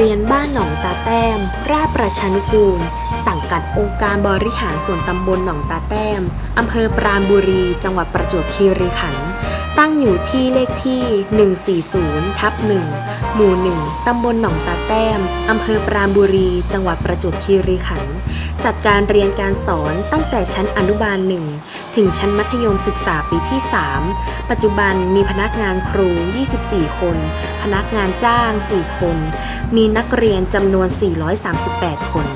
เรียนบ้านหนองตาแต้ม ราชประชานุกูล สังกัดองค์การบริหารส่วนตำบลหนองตาแต้ม อำเภอปราณบุรี จังหวัดประจวบคีรีขันธ์ ตั้งอยู่ที่เลขที่ 140 ทับ 1 หมู่ 1 ตำบลหนองตาแต้ม อำเภอปราณบุรี จังหวัดประจวบคีรีขันธ์ จัดการเรียนการสอนตั้งแต่ชั้นอนุบาล 1 ถึงชั้นมัธยมศึกษาปีที่ 3 ปัจจุบันมีพนักงานครู 24 คน พนักงานจ้าง 4 คน มีนักเรียนจำนวน 438 คน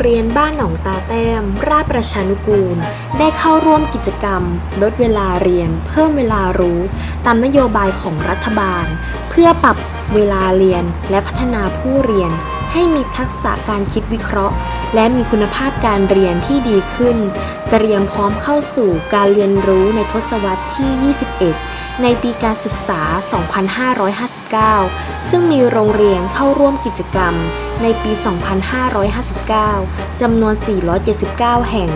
เรียนบ้านหนองตาแต้ม ราชประชานุกูล ได้เข้าร่วมกิจกรรม ลดเวลาเรียน เพิ่มเวลารู้ ตามนโยบายของรัฐบาล เพื่อปรับเวลาเรียนและพัฒนาผู้เรียน ให้มีทักษะการคิดวิเคราะห์ และมีคุณภาพการเรียนที่ดีขึ้น เตรียมพร้อมเข้าสู่การเรียนรู้ในทศวรรษที่ 21 ในปีการศึกษา 2559 ซึ่งมีโรงเรียนเข้าร่วมกิจกรรม ในปี 2559 จำนวน 479 แห่ง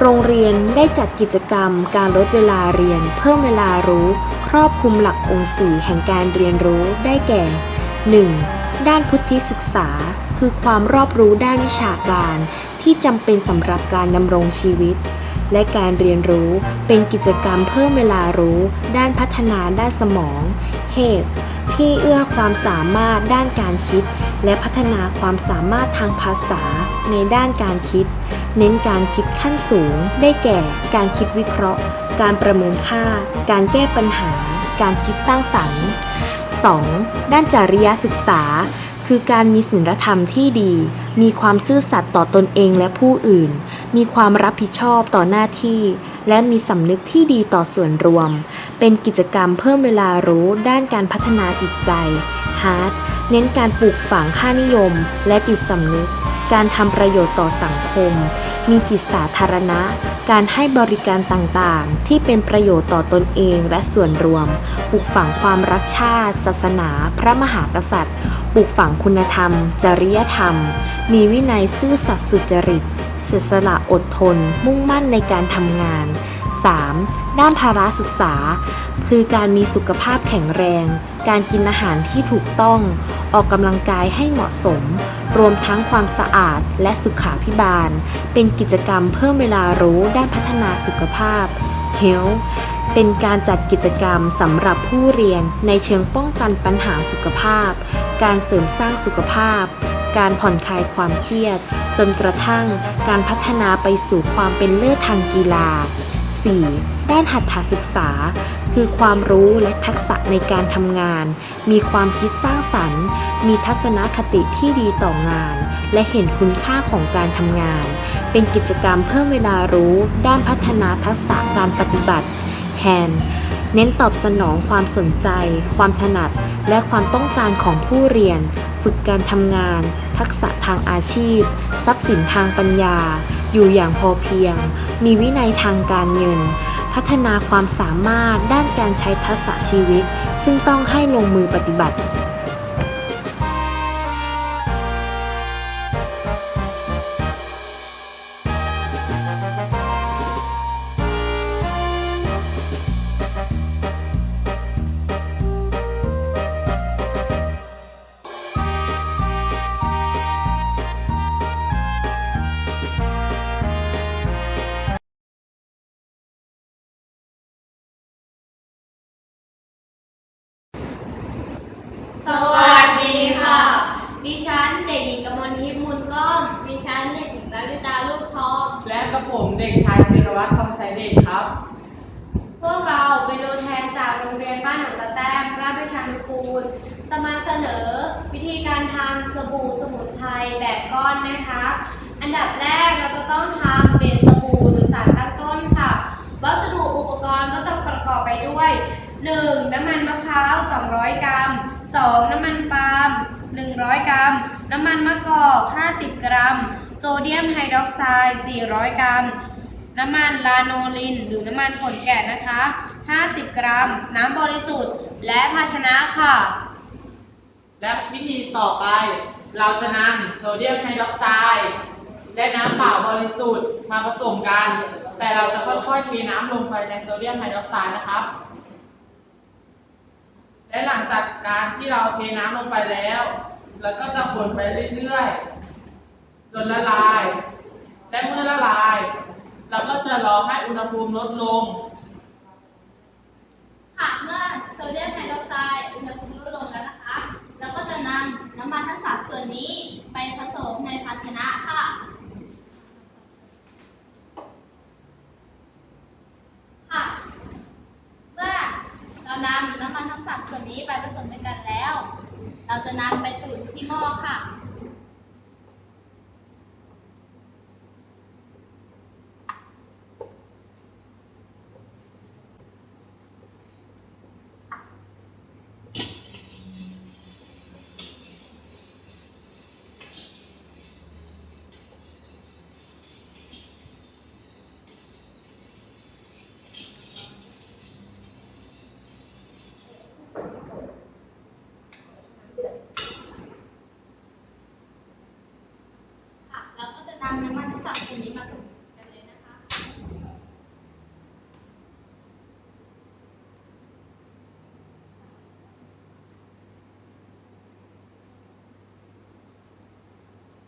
โรงเรียนได้จัดกิจกรรมการลดเวลาเรียน เพิ่มเวลารู้ ครอบคลุมหลักองค์สี่แห่งการเรียนรู้ได้แก่ 1. ด้านพุทธิศึกษา คือความรอบรู้ด้านวิชาการ ที่จำเป็นสำหรับการดำรงชีวิต และการเรียนรู้เป็นกิจกรรมเพิ่มเวลารู้ ด้านพัฒนาด้านสมอง เหตุ ที่เอื้อความสามารถด้านการคิด และพัฒนาความสามารถทางภาษา ในด้านการคิด เน้นการคิดขั้นสูง ได้แก่ การคิดวิเคราะห์ การประเมินค่า การแก้ปัญหา การคิดสร้างสรรค์ 2. ด้านจริยศึกษา คือการมีศีลธรรมที่ดี มีความซื่อสัตย์ต่อตนเองและผู้อื่น มีความรับผิดชอบต่อหน้าที่ และมีสำนึกที่ดีต่อส่วนรวม เป็นกิจกรรมเพิ่มเวลารู้ด้านการพัฒนาจิตใจ Hard เน้นการปลูกฝังค่านิยม และจิตสำนึก การทำประโยชน์ต่อสังคม มีจิตสาธารณะ การให้บริการต่างๆ ที่เป็นประโยชน์ต่อตนเองและส่วนรวม ปลูกฝังความรักชาติ ศาสนา พระมหากษัตริย์ ปลูกฝังคุณธรรม จริยธรรม มีวินัยซื่อสัตย์สุจริต เสียสละอดทน มุ่งมั่นในการทำงาน 3. ด้านภาระศึกษา คือการมีสุขภาพแข็งแรง การกินอาหารที่ถูกต้อง ออกกำลังกายให้เหมาะสม รวมทั้งความสะอาดและสุขาพิบาล เป็นกิจกรรมเพิ่มเวลารู้ด้านพัฒนาสุขภาพ Health เป็นการจัดกิจกรรมสำหรับผู้เรียนในเชิงป้องกันปัญหาสุขภาพ การเสริมสร้างสุขภาพ การผ่อนคลายความเครียด จนกระทั่งการพัฒนาไปสู่ความเป็นเลิศทางกีฬา 4. ด้านหัตถศึกษา คือความรู้และทักษะในการทำงาน มีความคิดสร้างสรรค์ มีทัศนคติที่ดีต่องาน และเห็นคุณค่าของการทำงาน เป็นกิจกรรมเพิ่มเวลารู้ ด้านพัฒนาทักษะการปฏิบัติ HAND เน้นตอบสนองความสนใจ ความถนัด และความต้องการของผู้เรียน ฝึกการทำงาน ทักษะทางอาชีพ ทรัพย์สินทางปัญญา อยู่อย่างพอเพียง มีวินัยทางการเงิน พัฒนาความสามารถด้านการใช้ทักษะชีวิต ซึ่งต้องให้ลงมือปฏิบัติ สวัสดีค่ะ ดิฉันเด็กหญิงกมลทิพย์มูลกล้อมดิฉันเด็กหญิงลลิตาลูกทอง และกับผมเด็กชายธีรวัตรทองใช้เดชครับ พวกเราเป็นตัวแทนานหนองตะแต้มราชประชานุกูลจะมาเสนอวิธีการทำสบู่สมุนไพรแบบก้อนนะคะ อันดับแรกเราจะต้องทำเบสสบู่หรือสารตั้งต้นค่ะ วัสดุอุปกรณ์ก็จะประกอบไปด้วย 1. น้ำมันมะพร้าว 200 กรัม 2. น้ำมันปาล์ม100 กรัม น้ำมันมะกอก 50 กรัม โซเดียมไฮดรอกไซด์ 400 กรัม น้ำมันลาโนลิน หรือน้ำมันขนแกะนะคะ 50 กรัม น้ำบริสุทธิ์ และภาชนะค่ะ และวิธีต่อไป เราจะนำโซเดียมไฮดรอกไซด์และน้ำเปล่าบริสุทธิ์มาผสมกัน แต่เราจะค่อยๆเทน้ำลงไปในโซเดียมไฮดรอกไซด์นะครับ และหลังจากการที่เราเทน้ำลงไปแล้วเราก็จะคนไปเรื่อยๆ จนละลาย และเมื่อละลาย เราก็จะรอให้อุณหภูมิลดลง ค่ะ เมื่อโซเดียมไฮดรอกไซด์อุณหภูมิลดลงแล้วนะคะ เราก็จะนำน้ำมันทั้งสามส่วนนี้ไปผสมในภาชนะค่ะ ค่ะ เมื่อเรานำน้ำมันทั้งสามส่วนนี้ไปผสมด้วยกันแล้ว เราจะนำไปตุ๋นที่หม้อค่ะเราก็จะนำน้ำมันทั้งสามส่วนนี้มาตุ๋นกันเลยนะคะ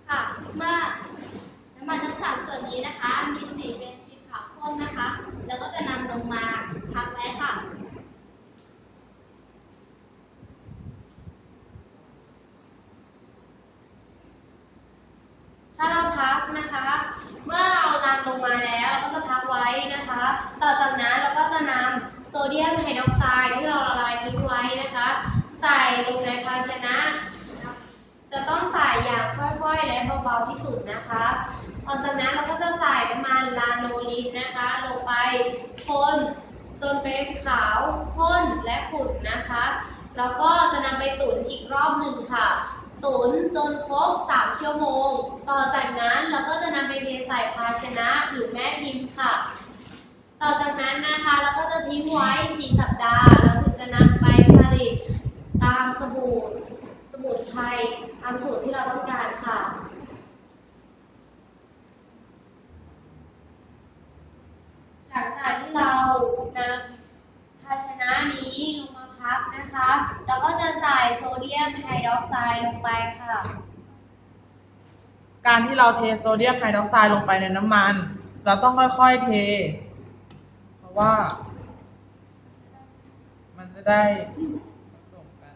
ค่ะ เมื่อน้ำมันทั้งสามส่วนนี้นะคะ มีสีเป็นสีขาวข้นนะคะ แล้วก็จะนำลงมาพักไว้ค่ะ ถ้าเราพัก นะคะ เมื่อเรานำลงมาแล้วเราก็จะพักไว้นะคะ ต่อจากนั้นเราก็จะนำโซเดียมไฮดรอกไซด์ที่เราละลายทิ้งไว้นะคะ ใส่ลงในภาชนะ จะต้องใส่อย่างค่อยๆและเบาๆที่สุดนะคะต่อจากนั้นเราก็จะใส่น้ำมันลาโนลินนะคะ ลงไปคนจนเป็นขาวข้นและขุ่นนะคะ แล้วก็จะนำไปตุ๋นอีกรอบหนึ่งค่ะ ตุนจนครบ 3 ชั่วโมง ต่อจากนั้นเราก็จะนำไปเทใส่ภาชนะหรือแม่พิมพ์ค่ะ ต่อจากนั้นนะคะเราก็จะทิ้งไว้ 4 สัปดาห์แล้วถึงจะนำไปผลิตตามสบู่สมุนไพรตามสูตรที่เราต้องการค่ะหลังจากที่เรานำ ภาชนะนี้ลงมาพักนะคะ แล้วก็จะใส่โซเดียมไฮดรอกไซด์ลงไปค่ะ การที่เราเทโซเดียมไฮดรอกไซด์ลงไปในน้ำมัน เราต้องค่อยๆเท เพราะว่า มันจะได้ผสมกัน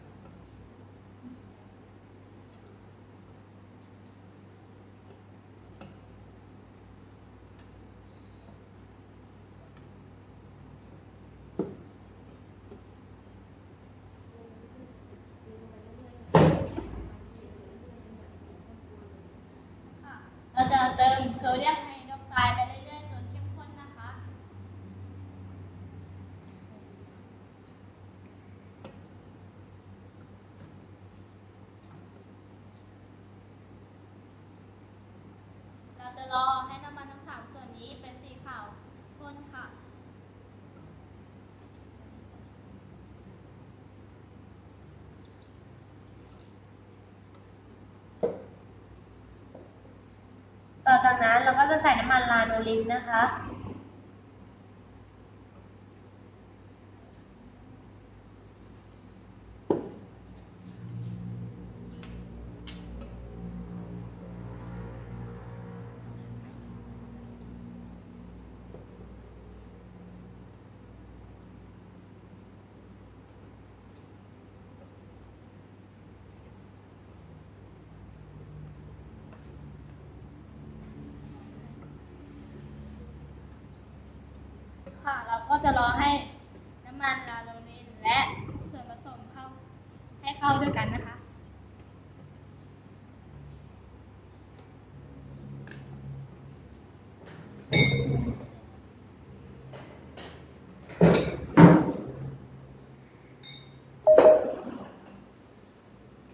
ค่ะ เราจะเติมโซเดียมไฮดรอกไซด์ไปเรื่อยๆจนเข้มข้นนะคะ เราจะรอให้น้ำมันทั้งสามส่วนนี้เป็นสีขาวข้นค่ะ ต่อจากนั้น เราก็จะใส่น้ำมันลาโอลินนะคะ ค่ะ เราก็จะรอให้น้ำมันลาโลนินและส่วนผสมเข้าให้เข้าด้วยกันนะคะ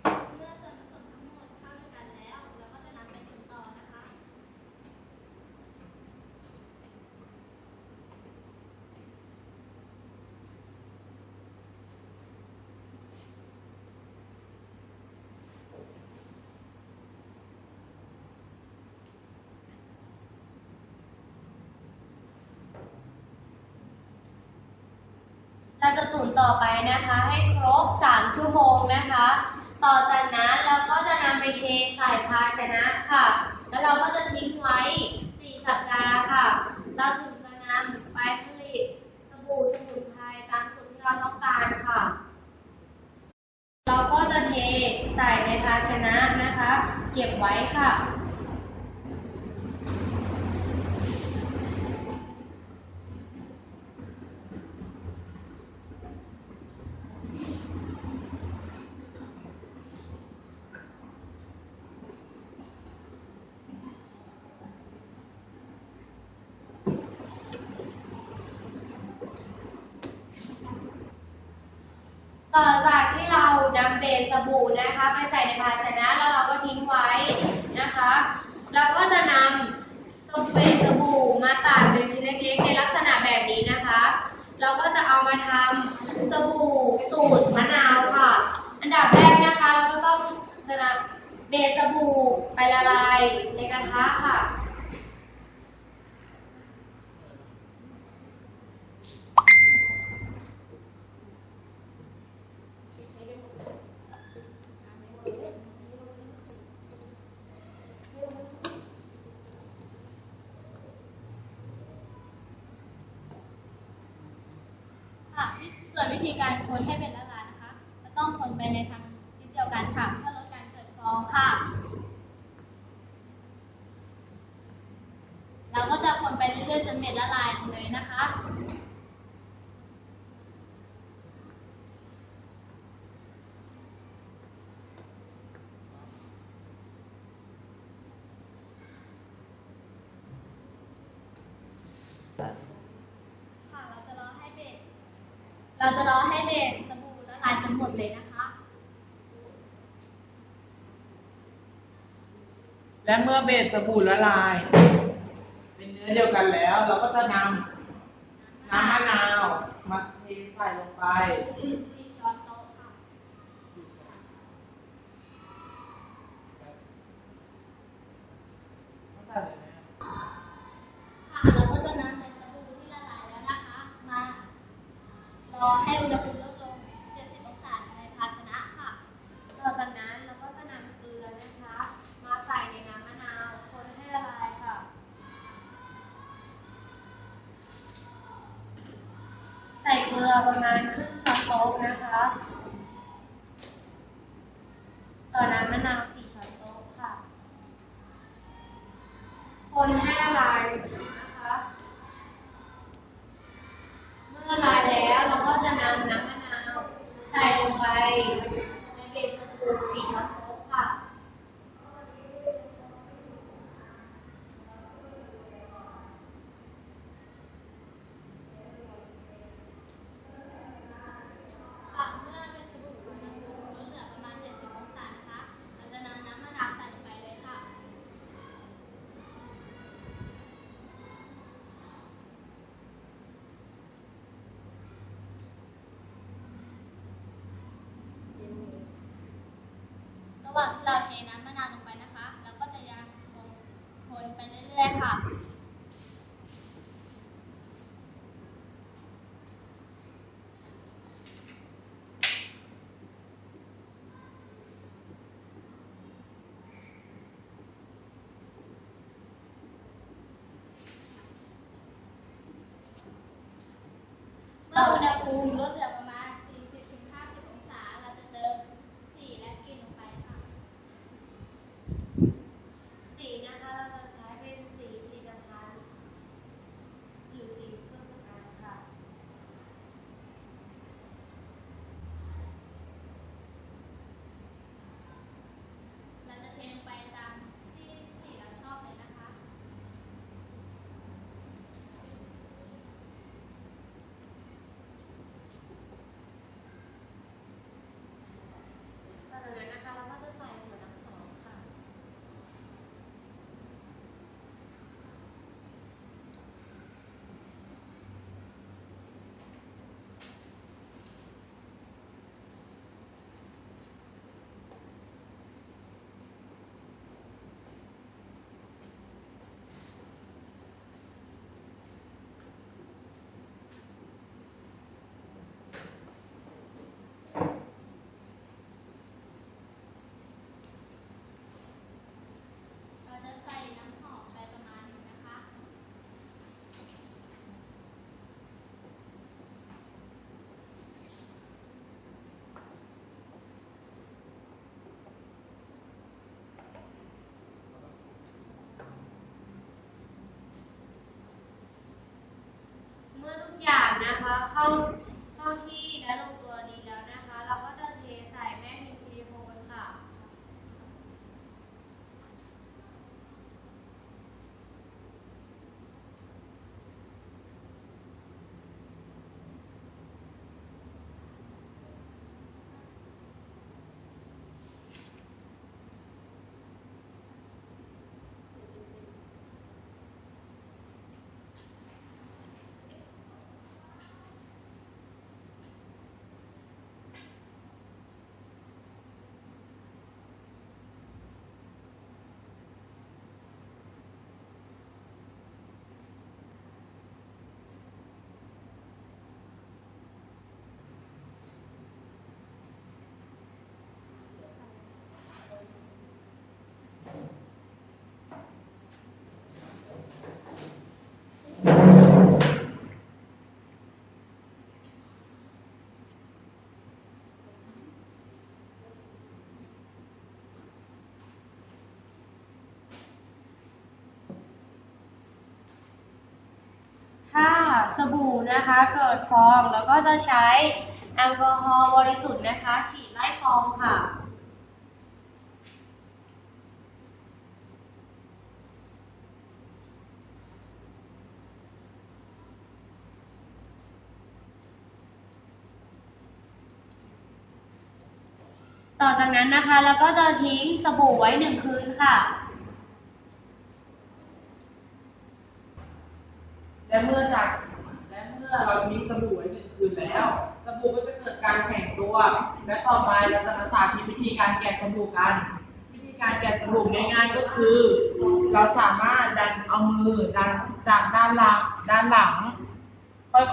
เมื่อส่วนผสมทั้งหมดเข้าด้วยกันแล้ว เราก็จะนำไปตุ๋นต่อนะคะ เราจะ ต่อไปนะคะ ให้ครบ 3 ชั่วโมงนะคะ ต่อจากนั้นเราก็จะนำไปเทใส่ภาชนะค่ะ แล้วเราก็จะทิ้งไว้ 4 สัปดาห์ค่ะ เราถึงจะนำไปผลิตสบู่สมุนไพรตามสูตรที่เราต้องการค่ะ เราก็จะเทใส่ในภาชนะนะคะ เก็บไว้ค่ะ ต่อจากที่เรานำเบสสบู่นะคะ ไปใส่ในภาชนะแล้วเราก็ทิ้งไว้นะคะ เราก็จะนำสเบสสบู่มาตัดเป็นชิ้นเล็กๆในลักษณะแบบนี้นะคะ เราก็จะเอามาทำสบู่สูตรมะนาวค่ะ อันดับแรกนะคะ เราก็ต้องจะนำเบสสบู่ไปละลายในกระทะค่ะส่วนวิธีการคนให้เป็นละลายนะคะจะต้องคนไปในทางทิศเดียวกันค่ะเพื่อลดการเกิดฟอง ค่ะ เราก็จะคนไปเรื่อยๆจนเม็ดละลายเลยนะคะคะ เราจะรอให้เบ็ด เราจะรอให้เบ็ดสบู่ละลายจนหมดเลยนะคะ และเมื่อเบสสบู่ละลาย เป็นเนื้อเดียวกันแล้ว เราก็จะนำน้ำมะนาวมาเทใส่ลงไป สี่ช้อนโต๊ะค่ะ ใส่เลยไหม ค่ะ เราก็จะนำเบ็ดสบู่ที่ละลายแล้วนะคะ มา รอให้อุณหภูมิลดลง 70 องศาในภาชนะค่ะ ต่อจากนั้นเราก็จะนำเกลือนะคะ มาใส่ในน้ำมะนาวคนให้ละลายค่ะ ใส่เกลือประมาณครึ่งช้อนโต๊ะนะคะ ต่อน้ำมะนาวสี่ช้อนโต๊ะค่ะ คนให้ ลายนะคะ เมื่อละลายแล้วเราก็จะนำน้ำมะนาวใส่ลงไปในเบสสบู่สี่ช้อนโต๊ะค่ะ ค่ะ เมื่อเป็นสบู่อุณหภูมิลดเหลือประมาณ 70 องศานะคะ เราจะนำน้ำมะนาวใส่ลงไปเลยค่ะ ระหว่างที่ เราเทน้ำมะนาวลงไปนะคะ แล้วก็จะยังคงคนไปเรื่อยๆค่ะ เมื่ออุณหภูมิลดเหลือประมาณ 40-50 องศา เราจะเติมสีและกลิ่นลงไปค่ะ สีนะคะเราจะใช้เป็นสีผลิตภัณฑ์หรือสีเครื่องสำอางค่ะ นะคะเข้าเข้าที่และลงตัวดีแล้วนะคะ เราก็จะเทใส่แม่พิมพ์ซิลิโคนค่ะ ถ้า สบู่นะคะเกิดฟองแล้วก็จะใช้แอลกอฮอล์บริสุทธิ์นะคะฉีดไล่ฟองค่ะต่อจากนั้นนะคะแล้วก็จะทิ้งสบู่ไว้หนึ่งคืนค่ะและเมื่อจากและเมื่อเราทิ้งสบู่ไว้หนึ่งคืนแล้ว สบู่ การแข็งตัว และต่อไปเราจะมาสาธิตวิธีการแกะสบู่กัน วิธีการแกะสบู่ง่ายๆก็คือ เราสามารถดันเอามือดันจากด้านหลังด้านหลัง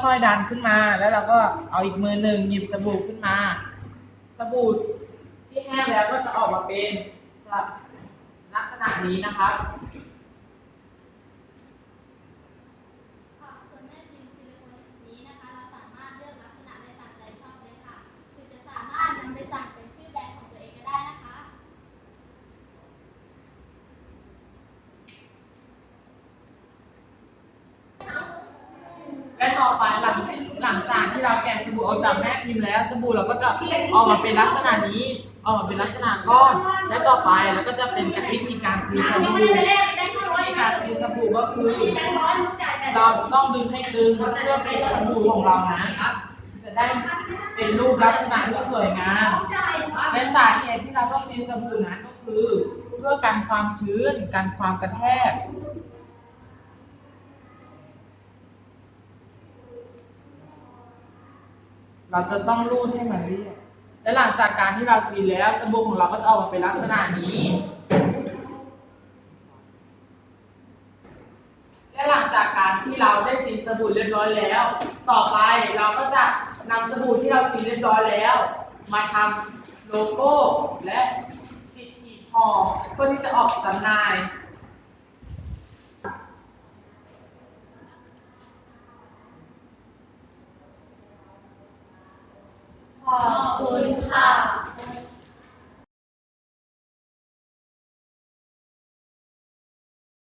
ค่อยๆดันขึ้นมา แล้วเราก็เอาอีกมือหนึ่งหยิบสบู่ขึ้นมา สบู่ที่แห้งแล้วก็จะออกมาเป็นลักษณะนี้นะครับ ค่ะส่วนแม่พิมพ์ซิลิโคนนี้นะคะ เราสามารถเลือกลักษณะได้ตามใจชอบเลยค่ะ คือจะสามารถนำไปสั่งเป็นชื่อแบรนด์ของตัวเองก็ได้นะคะ และต่อ ไปหลังหลังจากที่เราแกะสบู่ออกจากแม่พิมพ์แล้ว สบู่เราก็จะออกมาเป็นลักษณะนี้ออกมาเป็นลักษณะก้อน และต่อไปเราก็จะเป็นวิธีการซีสบู่วิธีการซีสบู่ก็คือเราต้องดึงให้ตึงเพื่อเป็นสบู่ของเรานั้นจะได้เป็นรูปลักษณะที่สวยงามและสาเหตุที่เราต้องซีสบู่นั้นก็คือ เพื่อกันความชื้นกันความกระแทก เราจะต้องรูดให้มันเรียบและหลังจากการที่เราซีแล้วสบู่ของเราก็จะออกมาเป็นลักษณะนี้ และหลังจากการที่เราได้ซีสบู่เรียบร้อยแล้ว ต่อไปเราก็จะนำสบู่ที่เราซีเรียบร้อยแล้ว มาทำโลโก้และติดหีบห่อเพื่อที่จะออกจำหน่าย ขอบคุณค่ะ